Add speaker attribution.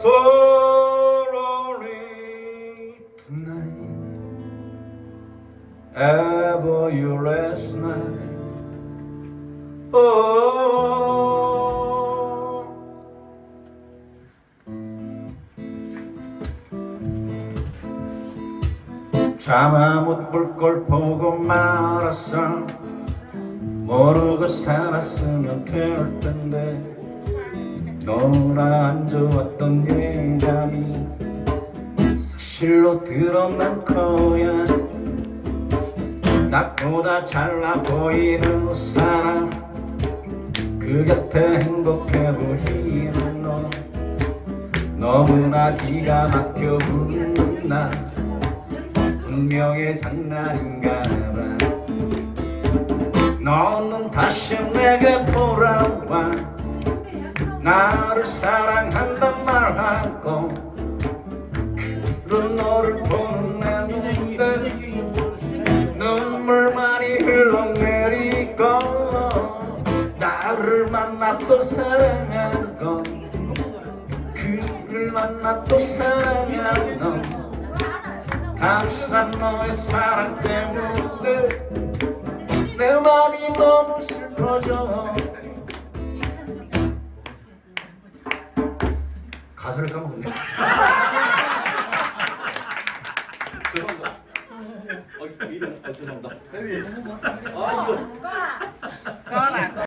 Speaker 1: so lonely tonight. Ever you last night. Oh. 잠아 못볼 걸 보고 말았어 모르고 살았으면 될 텐데 너무나 안 좋았던 예감이 사실로 드러난 거야. 나보다 잘나 보이는 사람 그 곁에 행복해 보이는 너. 너무나 기가 막혀 보이는 나. 운명의 장난인가 봐. 너는 다시 내게 돌아와 나를 사랑한단 말하고 그런 너를 보는 내 눈에 눈물만이 흘러내리고 나를 만나 또 사랑하고 그를 만나 또 사랑하고 감싼 너의 사랑 때문에 내 맘이 너무 슬퍼져 가사를 까먹었네. 죄송합니다. 어, 이런, 아, 죄송합니다
Speaker 2: Có là